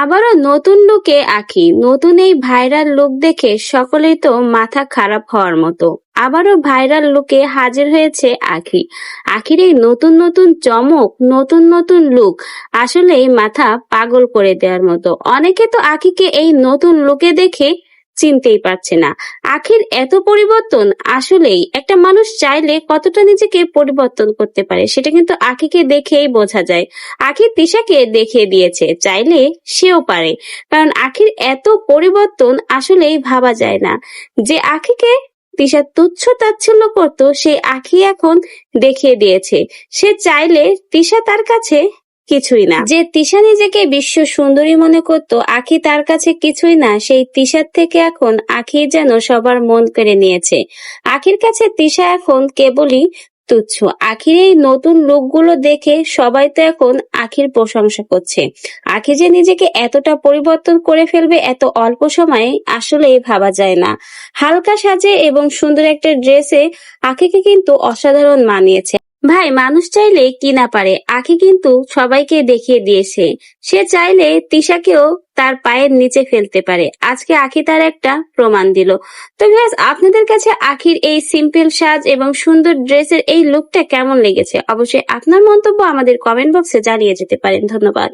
আবারও নতুন লুকে আঁকি। নতুন এই ভাইরাল লুক দেখে সকলেই তো মাথা খারাপ হওয়ার মতো। আবারও ভাইরাল লুকে হাজির হয়েছে আখি। আখির এই নতুন নতুন চমক, নতুন নতুন লুক আসলেই মাথা পাগল করে দেওয়ার মতো। অনেকে তো আখিকে এই নতুন লুকে দেখে চিনতেই পারছে না। আখির এত পরিবর্তন আসলেই একটা মানুষ চাইলে কতটা নিজেকে পরিবর্তন করতে পারে, সেটা কিন্তু আখিকে দেখেই বোঝা যায়। আখি তিশাকে দেখিয়ে দিয়েছে, চাইলে সেও পারে। কারণ আখির এত পরিবর্তন আসলেই ভাবা যায় না। যে আখিকে তিশা তুচ্ছ তাচ্ছিল্য করতো সেই আখি এখন দেখিয়ে দিয়েছে। সে চাইলে তিশা তার কাছে কিছুই না। যে তিশা নিজেকে বিশ্ব সুন্দরী মনে করত, আখি তার কাছে কিছুই না, সেই তিশার থেকে এখন আখি যেন সবার মন কেড়ে নিয়েছে। আখির কাছে তিশা এখন কেবলই তুচ্ছ। আখির এই নতুন লুকগুলো দেখে সবাই তো এখন আখির প্রশংসা করছে। আখি যে নিজেকে এতটা পরিবর্তন করে ফেলবে এত অল্প সময়ে আসলে ভাবা যায় না। হালকা সাজে এবং সুন্দর একটা ড্রেসে আখিকে কিন্তু অসাধারণ মানিয়েছে। ভাই, মানুষ চাইলে কি না পারে? আখি কিন্তু সবাইকে দেখিয়ে দিয়েছে। সে চাইলে তিশাকেও তার পায়ের নিচে ফেলতে পারে। আজকে আখি তার একটা প্রমাণ দিল। তো আপনাদের কাছে আখির এই সিম্পল সাজ এবং সুন্দর ড্রেসের এই লুকটা কেমন লেগেছে? অবশ্যই আপনার মন্তব্য আমাদের কমেন্ট বক্সে জানিয়ে যেতে পারেন। ধন্যবাদ।